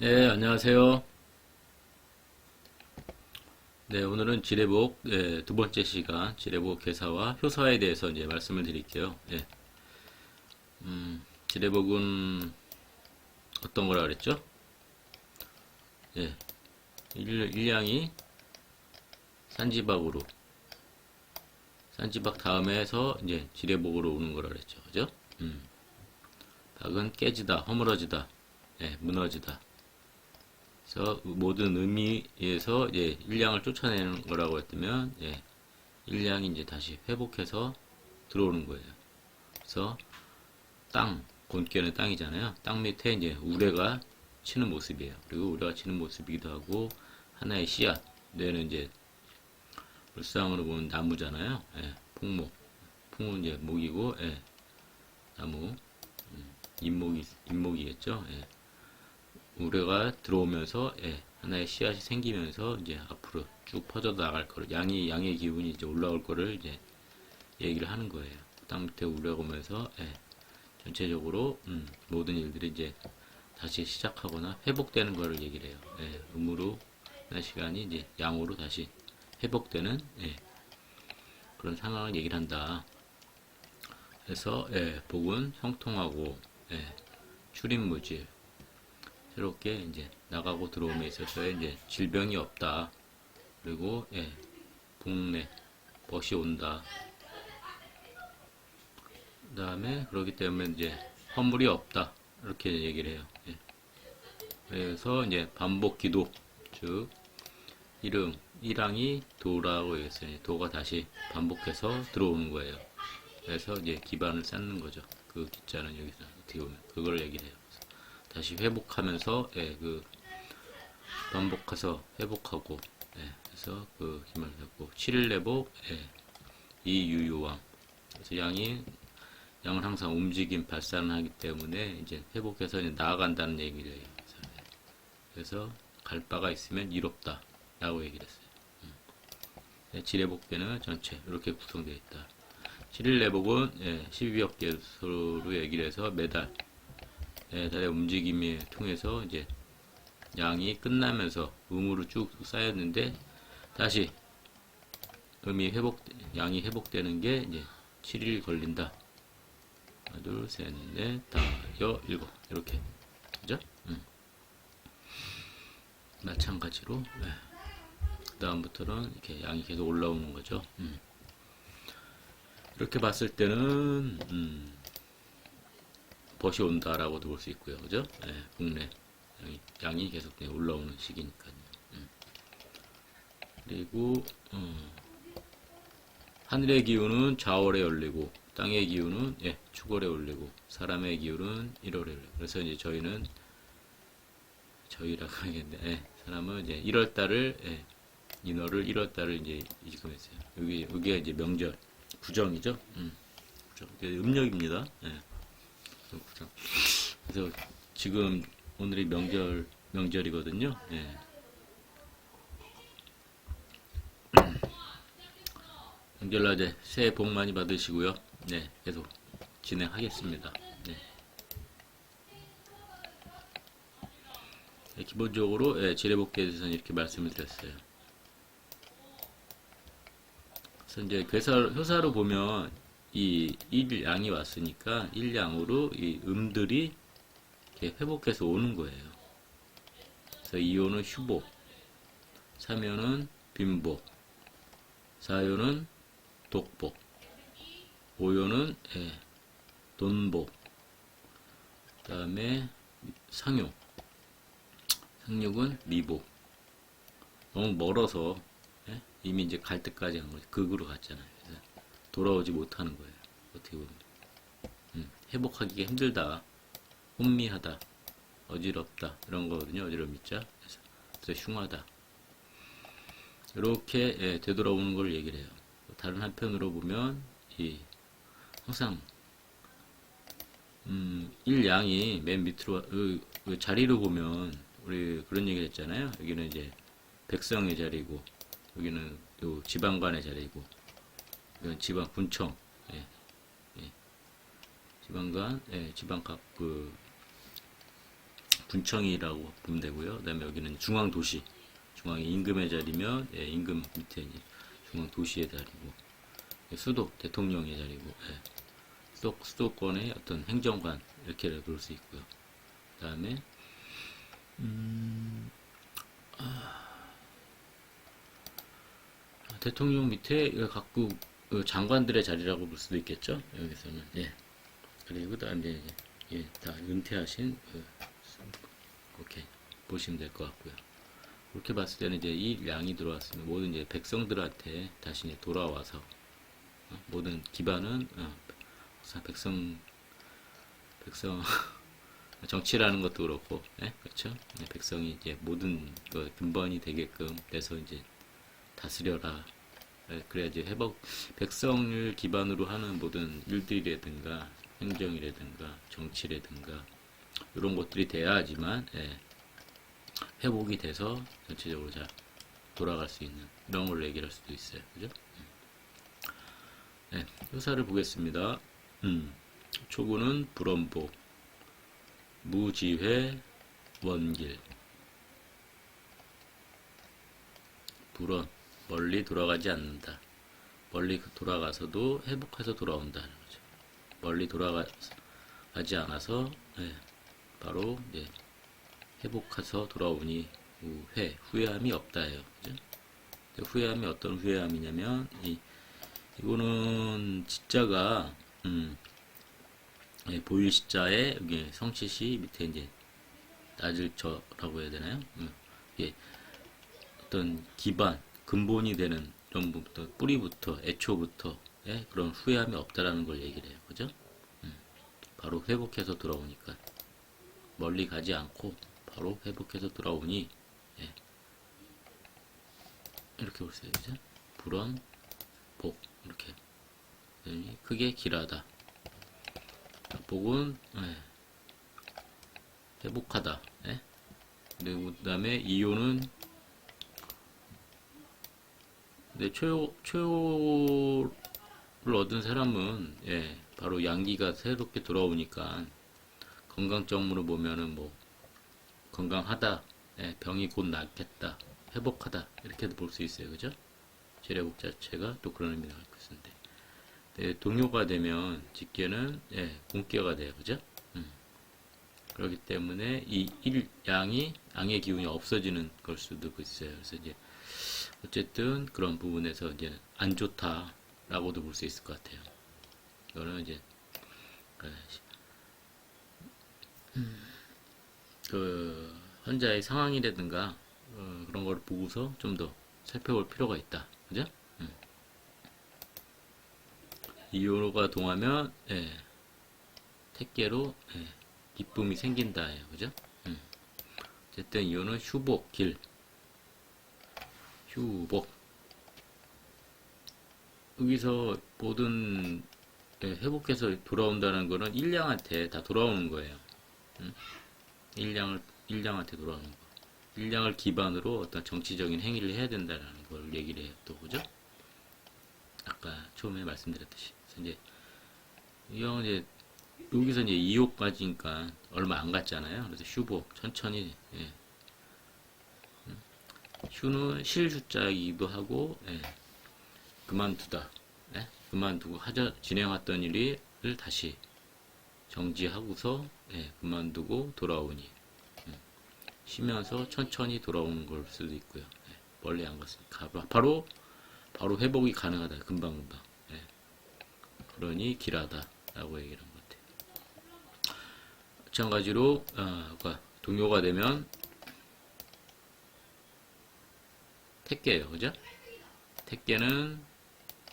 네, 안녕하세요. 네, 오늘은 지뢰복 네, 두 번째 시간 지뢰복 개사와 효사에 대해서 이제 말씀을 드릴게요. 예. 음, 지뢰복은 어떤 거라 그랬죠? 예. 일, 일량이 산지박으로 산지박 다음에서 이제 지뢰복으로 오는 거라 그랬죠. 그죠? 음. 박은 깨지다, 허물어지다, 예, 무너지다. 그래서 모든 의미에서 예, 일량을 쫓아내는 거라고 했다면 예, 일량이 이제 다시 회복해서 들어오는 거예요. 그래서 땅, 곤께는 땅이잖아요. 땅 밑에 이제 우레가 치는 모습이에요. 그리고 우레가 치는 모습이기도 하고 하나의 씨앗, 뇌는 이제 불상으로 보면 나무잖아요. 예, 풍목, 풍은 이제 목이고 예, 나무, 음, 잎목이 잎목이겠죠. 예. 우레가 들어오면서 예, 하나의 씨앗이 생기면서 이제 앞으로 쭉 퍼져 나갈 거를 양이 양의 기운이 이제 올라올 거를 이제 얘기를 하는 거예요. 땅 밑에 우레가 오면서 예, 전체적으로 음, 모든 일들이 이제 다시 시작하거나 회복되는 거를 얘기를 해요. 예, 음으로 나 시간이 이제 양으로 다시 회복되는 예, 그런 상황을 얘기를 한다. 그래서 예, 복은 형통하고 예, 출입무질 새롭게 이제 나가고 들어옴에 있어서 이제 질병이 없다. 그리고 예, 복내 벗이 온다. 그 다음에 그렇기 때문에 이제 허물이 없다. 이렇게 얘기를 해요. 예. 그래서 이제 반복 기도 즉 이름 일항이 도라고 했어요. 도가 다시 반복해서 들어오는 거예요. 그래서 이제 기반을 쌓는 거죠. 그 기자는 여기서 어떻게 보면 그걸 얘기를 해요. 다시 회복하면서 예, 그 반복해서 회복하고 예, 그래서 그 힘을 잡고 7일 내복 예, 이유요왕 그래서 양이 양은 항상 움직임 발산을 하기 때문에 이제 회복해서 이제 나아간다는 얘기를 해요. 그래서, 갈 바가 있으면 이롭다 라고 얘기를 했어요. 음. 예, 지뢰복대는 전체 이렇게 구성되어 있다. 7일 내복은 예, 12억 개수로 얘기를 해서 매달 예, 달의 움직임을 통해서 이제 양이 끝나면서 음으로 쭉 쌓였는데 다시 음이 회복 양이 회복되는 게 이제 7일 걸린다. 하나, 둘, 셋, 넷, 다, 여, 일곱 이렇게 그죠? 음. 마찬가지로 예. 그 다음부터는 이렇게 양이 계속 올라오는 거죠. 음. 이렇게 봤을 때는 음. 벗이 온다라고도 볼 수 있고요. 그죠? 예, 국내 양이, 양이 계속 올라오는 시기니까요. 음. 그리고 음, 하늘의 기운은 좌월에 열리고 땅의 기운은 예, 축월에 올리고 사람의 기운은 1월에 열리고 그래서 이제 저희는 저희라고 하겠는데 예, 사람은 이제 1월 달을 예, 인월을 1월 달을 이제 지금 했어요. 여기 여기가 이제 명절 구정이죠. 음, 구정. 음력입니다. 예. 그렇죠. 그래서 지금 오늘이 명절 명절이거든요. 예. 이제 새해 복 많이 받으시고요. 네, 계속 진행하겠습니다. 네. 네, 기본적으로 예, 지뢰복귀에 대해서는 이렇게 말씀을 드렸어요. 그래서 이제 괴사, 효사로 보면 이 일양이 왔으니까 일양으로 이 음들이 이렇게 회복해서 오는 거예요. 그래서 이호는 휴복, 삼요는 빈복, 사요는 독복, 오요는 예, 돈복, 그 다음에 상욕, 상욕은 미복. 너무 멀어서 예? 이미 이제 갈 때까지 한 거지. 극으로 갔잖아요. 그래서 돌아오지 못하는 거예요. 어떻게 보면. 음, 회복하기가 힘들다. 혼미하다. 어지럽다. 이런 거거든요. 어지럽이자. 그래서, 그래서 흉하다. 이렇게 예, 되돌아오는 걸 얘기를 해요. 다른 한편으로 보면 이 항상 음, 일양이 맨 밑으로 그, 그 자리로 보면 우리 그런 얘기를 했잖아요. 여기는 이제 백성의 자리고 여기는 요 지방관의 자리고 이건 지방 군청, 예, 예. 지방간, 예, 지방각 그 군청이라고 보면 되고요. 그다음에 여기는 중앙 도시, 중앙이 임금의 자리면 예, 임금 밑에 이제 중앙 도시의 자리고 예, 수도 대통령의 자리고 예. 수도 수도권의 어떤 행정관 이렇게 볼수 있고요. 그 다음에 음, 대통령 밑에 각국 그 장관들의 자리라고 볼 수도 있겠죠. 여기서는 예. 그리고 그다음 이제 예, 다 은퇴하신 그, 이렇게 보시면 될 것 같고요. 그렇게 봤을 때는 이제 이 양이 들어왔으면 모든 이제 백성들한테 다시 이제 돌아와서 어, 모든 기반은 어, 백성 백성 정치라는 것도 그렇고 예? 그렇죠 예, 백성이 이제 모든 그 근본이 되게끔 돼서 이제 다스려라 예, 그래야지 회복 백성을 기반으로 하는 모든 일들이라든가 행정이라든가 정치라든가 이런 것들이 돼야지만 예, 회복이 돼서 전체적으로 잘 돌아갈 수 있는 이런 걸로 얘기를 할 수도 있어요 그죠 네, 효사를 보겠습니다. 음, 초구는 불원복, 무지회, 원길. 불원, 멀리 돌아가지 않는다. 멀리 돌아가서도 회복해서 돌아온다는 거죠. 멀리 돌아가지 않아서 예, 바로 이제 회복해서 돌아오니 후회, 후회함이 없다예요. 그죠? 후회함이 어떤 후회함이냐면 이 이거는 지자가 음, 예, 보일 시자에 여기 성치시 밑에 이제 낮을 저라고 해야 되나요? 음, 예, 어떤 기반 근본이 되는 이런 부분부터 뿌리부터 애초부터 예, 그런 후회함이 없다라는 걸 얘기를 해요, 그죠? 음, 바로 회복해서 돌아오니까. 멀리 가지 않고 바로 회복해서 돌아오니 예, 이렇게 보세요, 그죠? 불원 복. 이렇게. 크게 길하다. 복은 예, 회복하다. 예? 그리고 그 다음에 이요는 네, 초요 초요를 얻은 사람은 예, 바로 양기가 새롭게 돌아오니까 건강점으로 보면은 뭐 건강하다 예, 병이 곧 낫겠다 회복하다 이렇게도 볼 수 있어요 그죠? 재래복 자체가 또 그런 의미를 갖고 있는데 네, 동요가 되면 직계는 예, 공계가 돼요 그죠? 음. 그렇기 때문에 이 일, 양이 양의 기운이 없어지는 걸 수도 있어요 그래서 이제 어쨌든 그런 부분에서 이제 안 좋다라고도 볼 수 있을 것 같아요 이거는 이제 음, 그 환자의 상황이라든가 어, 그런 걸 보고서 좀 더 살펴볼 필요가 있다. 그죠? 음. 이요가 동하면 예, 택계로 예, 기쁨이 생긴다예요. 그죠? 음. 어쨌든 이요는 휴복 길 휴복 여기서 모든 예, 회복해서 돌아온다는 거는 일량한테 다 돌아오는 거예요. 음? 일량을 일량한테 돌아오는 거. 일량을 기반으로 어떤 정치적인 행위를 해야 된다는 걸 얘기를 해요. 또 그죠? 아까 처음에 말씀드렸듯이 그래서 이제 이형 이제 여기서 이제 2호까지니까 얼마 안 갔잖아요. 그래서 휴복 천천히 예. 음. 휴는 실 숫자이기도 하고 예. 그만두다 예? 그만두고 하자 진행했던 일을 다시 정지하고서 예, 그만두고 돌아오니 쉬면서 천천히 돌아오는 걸 수도 있고요. 예, 멀리 안 갔으니까 바로 바로 회복이 가능하다. 금방 금방. 예, 그러니 길하다 라고 얘기를 한 것 같아요. 마찬가지로 아, 아까 동요가 되면 택계예요, 그죠? 택계는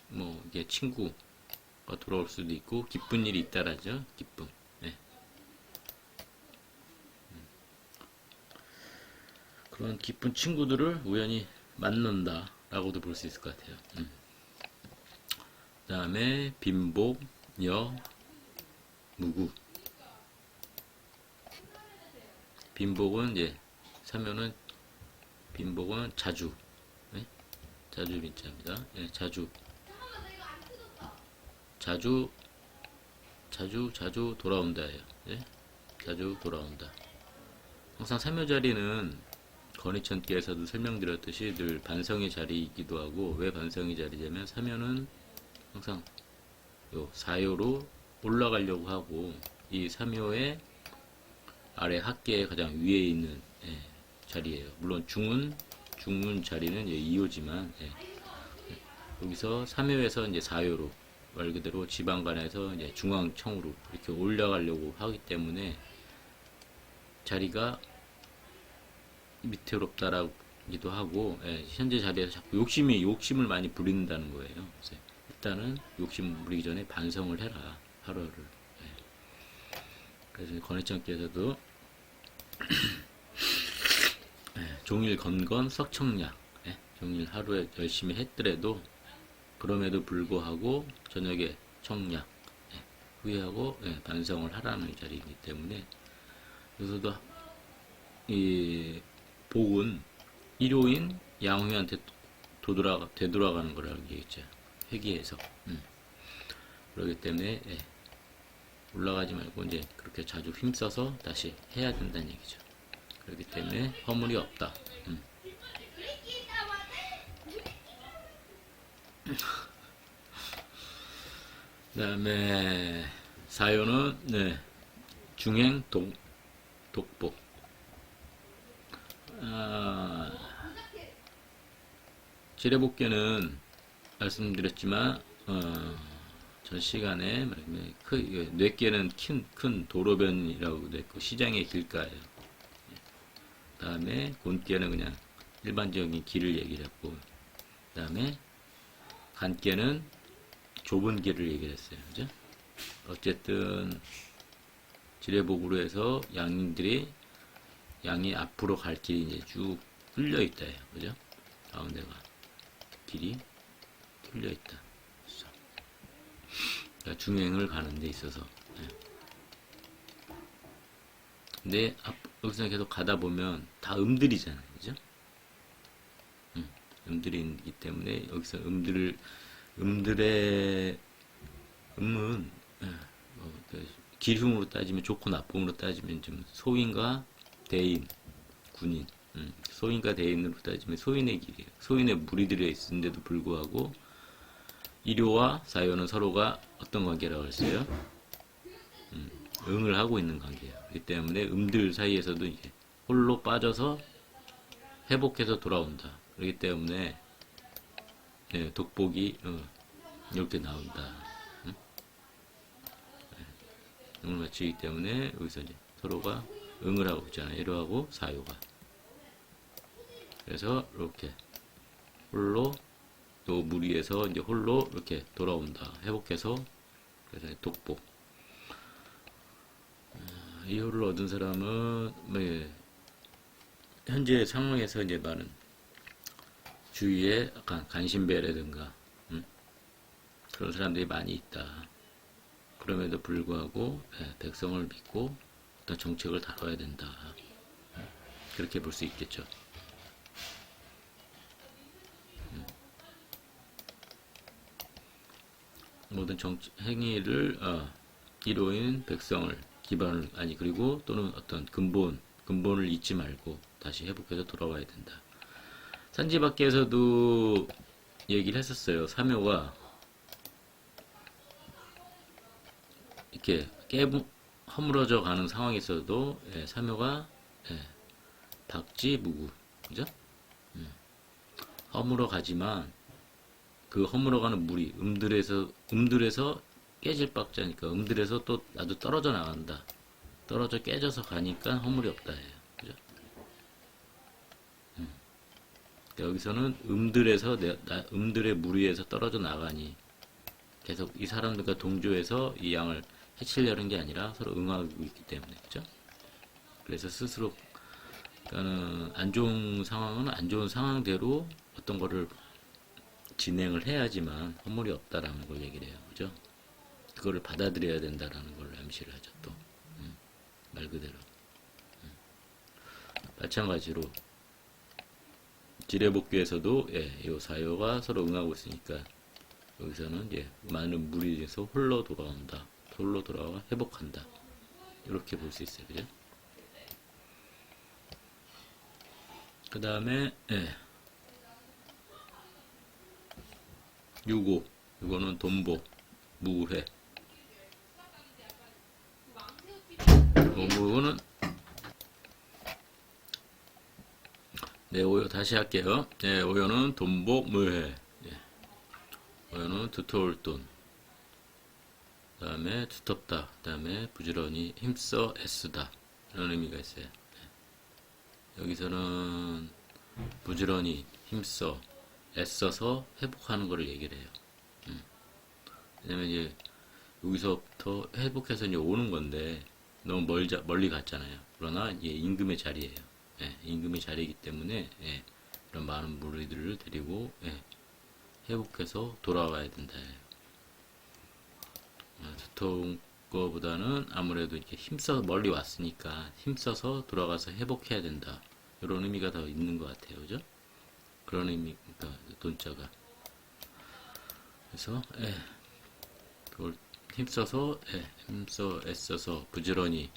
뭐 이게 친구가 돌아올 수도 있고 기쁜 일이 있다라죠. 기쁨. 그런 기쁜 친구들을 우연히 만난다 라고도 볼 수 있을 것 같아요 음. 그 다음에 빈복, 여, 무구 빈복은 이제 사면은 빈복은 자주 네? 자주 빈자입니다 네, 자주 자주 자주 자주 돌아온다예요. 예? 자주 돌아온다. 항상 삼요 자리는 건희천께서도 설명드렸듯이 늘 반성의 자리이기도 하고 왜 반성의 자리냐면 삼요는 항상 요 사요로 올라가려고 하고 이 삼요의 아래 학계의 가장 위에 있는 예, 자리예요. 물론 중은 중은 자리는 이제 2호지만 예. 여기서 3호에서 이제 4호로 말 그대로 지방간에서 이제 중앙청으로 이렇게 올라가려고 하기 때문에 자리가 밑태롭다라기도 하고 예, 현재 자리에서 자꾸 욕심이 욕심을 많이 부린다는 거예요. 일단은 욕심 부리기 전에 반성을 해라 하루를. 예. 그래서 권혜정께서도 예, 종일 건건 석청약 예, 종일 하루에 열심히 했더라도 그럼에도 불구하고 저녁에 청약 예, 후회하고 예, 반성을 하라는 자리이기 때문에 여기서도 이 복은 일요인 양후한테 도돌아 되돌아가는 거라고 얘기했죠 회귀해서 음. 그렇기 때문에 예, 올라가지 말고 이제 그렇게 자주 힘써서 다시 해야 된다는 얘기죠. 그렇기 때문에 허물이 없다. 음. 그 다음에 사요는 네, 중행 독 독복. 아, 지뢰복계는 말씀드렸지만 어, 전 시간에 그 이거 뇌께는 큰, 큰 도로변이라고 됐고 시장의 길가예요. 다음에 곤께는 그냥 일반적인 길을 얘기했고 그 다음에 간께는 좁은 길을 얘기를 했어요. 그죠? 어쨌든 지뢰복으로 해서 양들이 양이 앞으로 갈 길이 이제 쭉 뚫려 있다. 해요. 그죠? 가운데가 길이 뚫려 있다. 그러니까 중행을 가는 데 있어서. 예. 근데 앞, 여기서 계속 가다 보면 다 음들이잖아요. 그죠? 음, 음들이기 때문에 여기서 음들을, 음들의, 음은, 예, 어, 그 기흉으로 따지면 좋고 나쁨으로 따지면 좀 소인과 대인, 군인, 음, 소인과 대인으로 따지면 소인의 길이에요. 소인의 들어 있는데도 불구하고 일요와 사요는 서로가 어떤 관계라고 했어요? 음, 응을 하고 있는 관계예요. 그렇기 때문에 음들 사이에서도 이제 홀로 빠져서 회복해서 돌아온다. 그렇기 때문에 예, 독복이 어, 이렇게 나온다. 응? 예, 응을 맞추기 때문에 여기서 이제 서로가 응을 하고 있잖아요. 일요하고 사요가. 그래서 이렇게 홀로 또 무리에서 이제 홀로 이렇게 돌아온다. 회복해서 그래서 독복. 어, 이 효를 얻은 사람은 뭐 예, 현재 상황에서 이제 많은 주위에 약간 간신배라든가 음? 그런 사람들이 많이 있다. 그럼에도 불구하고 예, 백성을 믿고 어떤 정책을 다뤄야 된다. 음, 그렇게 볼 수 있겠죠. 모든 정 행위를 어, 이루인 백성을 기반을 아니 그리고 또는 어떤 근본 근본을 잊지 말고 다시 회복해서 돌아와야 된다. 산지 밖에서도 얘기를 했었어요. 사묘가 이렇게 깨 허물어져 가는 상황에서도 예, 사묘가 예, 박지무구 그죠? 음. 허물어 가지만 그 허물어가는 물이 음들에서 음들에서 깨질 박자니까 음들에서 또 나도 떨어져 나간다. 떨어져 깨져서 가니까 허물이 없다 해요. 그죠? 음. 그러니까 여기서는 음들에서 내, 나, 음들의 물 위에서 떨어져 나가니 계속 이 사람들과 동조해서 이 양을 해치려는 게 아니라 서로 응하고 있기 때문에 그죠? 그래서 스스로 그러니까는 안 좋은 상황은 안 좋은 상황대로 어떤 거를 진행을 해야지만 허물이 없다라는 걸 얘기를 해요. 그거를 받아들여야 된다라는 걸 암시를 하죠. 또. 음, 말 그대로. 음. 마찬가지로 지뢰복귀에서도 예, 이 사요가 서로 응하고 있으니까 여기서는 이제 많은 무리에서 홀로 돌아온다. 홀로 돌아와 회복한다. 이렇게 볼 수 있어요. 그죠? 그 다음에, 예. 6호. 이거는 돈보, 무회. 어, 이거는, 네, 오요 다시 할게요. 네, 오요는 돈보, 무회. 예. 오요는 두터울 돈. 그 다음에 두텁다. 그 다음에 부지런히 힘써 애쓰다. 이런 의미가 있어요. 예. 여기서는 부지런히 힘써 애써서 회복하는 거를 얘기를 해요. 음. 왜냐면 이제 여기서부터 회복해서 이제 오는 건데 너무 멀자, 멀리 갔잖아요. 그러나 이게 임금의 자리예요. 예, 임금의 자리이기 때문에 예, 이런 많은 무리들을 데리고 예, 회복해서 돌아와야 된다. 어, 두터운 거보다는 아무래도 이렇게 힘써 멀리 왔으니까 힘써서 돌아가서 회복해야 된다. 이런 의미가 더 있는 것 같아요. 그죠? 그런 의미가 돈자가. 그래서 예, 그걸 힘써서 예, 힘써 애써서 부지런히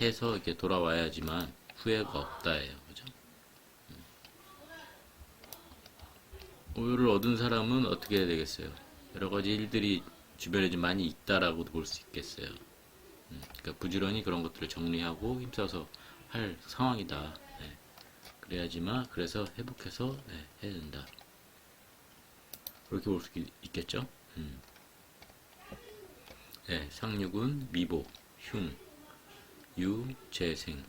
해서 이렇게 돌아와야지만 후회가 없다예요. 그죠? 음. 오유를 얻은 사람은 어떻게 해야 되겠어요? 여러 가지 일들이 주변에 좀 많이 있다라고도 볼 수 있겠어요. 음, 그러니까 부지런히 그런 것들을 정리하고 힘써서 할 상황이다. 예. 그래야지만 그래서 회복해서 예, 해야 된다. 그렇게 볼 수 있겠죠? 음. 예, 상륙은 미복, 흉, 유, 재생,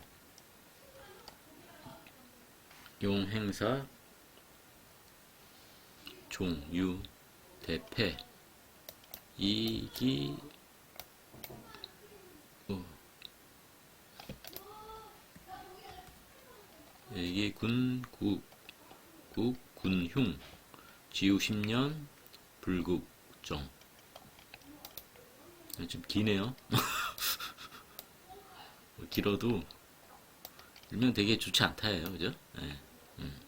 용, 행사, 종, 유, 대패, 이기, 어. 이게 군, 국, 국, 군흉, 지우 10년, 불국정. 아, 좀 기네요. 뭐 길어도 일명 되게 좋지 않다예요, 그죠? 예, 음.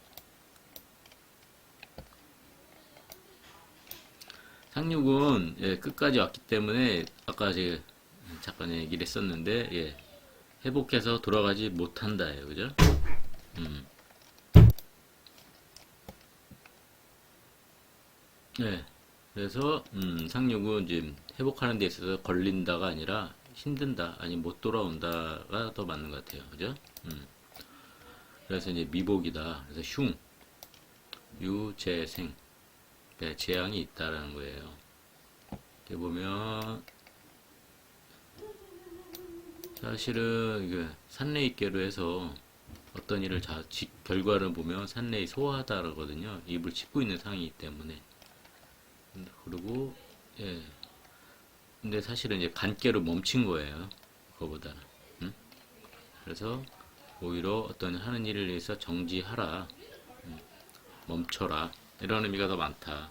상륙은 예, 끝까지 왔기 때문에 아까 제가 잠깐 얘기를 했었는데 예, 회복해서 돌아가지 못한다예요, 그죠? 음. 네. 그래서 음, 상륙은 이제 회복하는 데 있어서 걸린다가 아니라 힘든다 아니 못 돌아온다가 더 맞는 것 같아요 그죠 음. 그래서 이제 미복이다 그래서 흉 유재생 네, 재앙이 있다라는 거예요 이렇게 보면 사실은 이게 산내입계로 해서 어떤 일을 자, 지, 결과를 보면 산내이 소화하다라거든요 입을 찢고 있는 상이기 때문에 그리고 예. 근데 사실은 이제 간계로 멈춘 거예요. 그거보다는. 응? 그래서 오히려 어떤 하는 일을 위해서 정지하라. 응? 멈춰라. 이런 의미가 더 많다.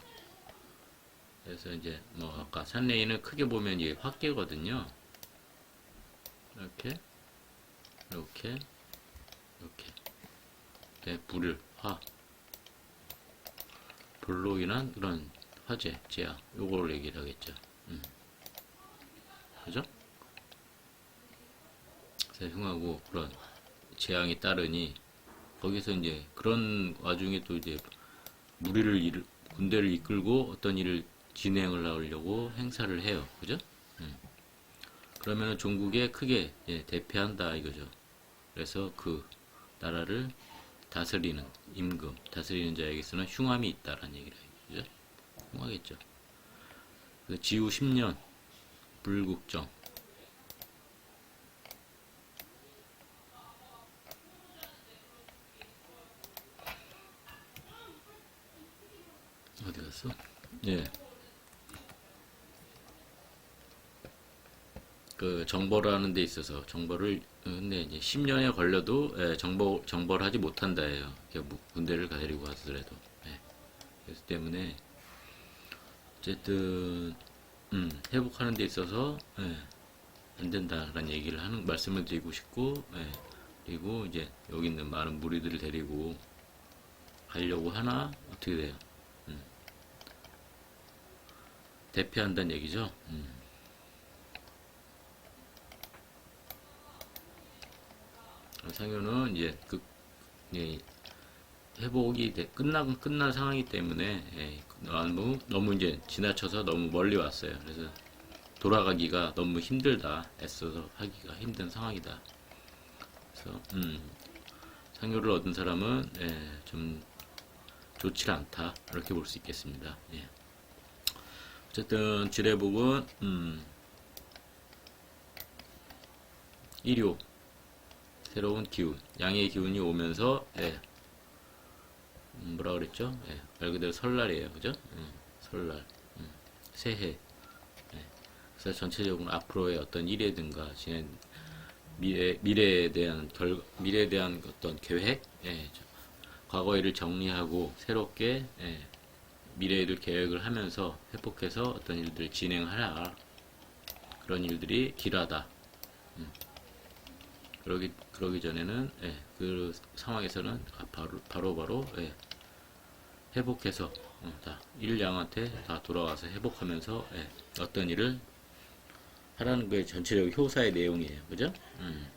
그래서 이제 뭐 아까 산레이는 크게 보면 이게 화계거든요. 이렇게 이렇게 이렇게 네, 불을 화 불로 인한 그런 화재, 재앙, 요걸 얘기를 하겠죠. 음. 그죠? 세흉하고 그런 재앙이 따르니 거기서 이제 그런 와중에 또 이제 무리를 일, 군대를 이끌고 어떤 일을 진행을 하려고 행사를 해요. 그죠? 음. 그러면 종국에 크게 예, 대패한다 이거죠. 그래서 그 나라를 다스리는 임금, 다스리는 자에게서는 흉함이 있다라는 얘기를 해요. 그죠? 통하겠죠. 그 지후 10년 불국정 갔어? 예. 그 정보를 하는 데 있어서 정보를 근데 이제 10년에 걸려도 예, 정보 정보를 하지 못한다예요. 뭐 군대를 가지고 가더라도. 예. 그래서 때문에 어쨌든 음, 회복하는 데 있어서 예, 안 된다라는 얘기를 하는 말씀을 드리고 싶고 예, 그리고 이제 여기 있는 많은 무리들을 데리고 가려고 하나 어떻게 돼요? 음. 대피한다는 얘기죠. 음. 상효는 이제 그 예, 회복이 돼- 끝난 끝난 상황이기 때문에 예, 너무 너무 이제 지나쳐서 너무 멀리 왔어요. 그래서 돌아가기가 너무 힘들다. 애써서 하기가 힘든 상황이다. 그래서 음, 상효를 얻은 사람은 예, 좀 좋지가 않다. 이렇게 볼 수 있겠습니다. 예. 어쨌든 지뢰복은 음, 일요. 새로운 기운, 양의 기운이 오면서 예, 음, 뭐라 그랬죠? 예, 말 그대로 설날이에요, 그죠? 음, 설날, 음, 새해. 예, 그래서 전체적으로 앞으로의 어떤 일이든가 진행 미래 미래에 대한 결 미래에 대한 어떤 계획, 예, 저- 과거 일을 정리하고 새롭게 예, 미래 일을 계획을 하면서 회복해서 어떤 일들을 진행하라 그런 일들이 길하다. 음. 그러기 그러기 전에는 예, 그 상황에서는 바로 바로 바로 예, 회복해서 어, 다 일양한테 다 돌아와서 회복하면서 예, 어떤 일을 하라는 게 전체적 효사의 내용이에요, 그죠? 음.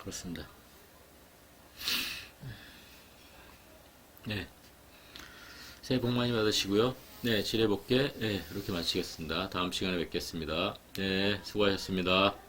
그렇습니다. 네. 새해 복 많이 받으시고요. 네, 지뢰복개 네, 이렇게 마치겠습니다. 다음 시간에 뵙겠습니다. 네, 수고하셨습니다.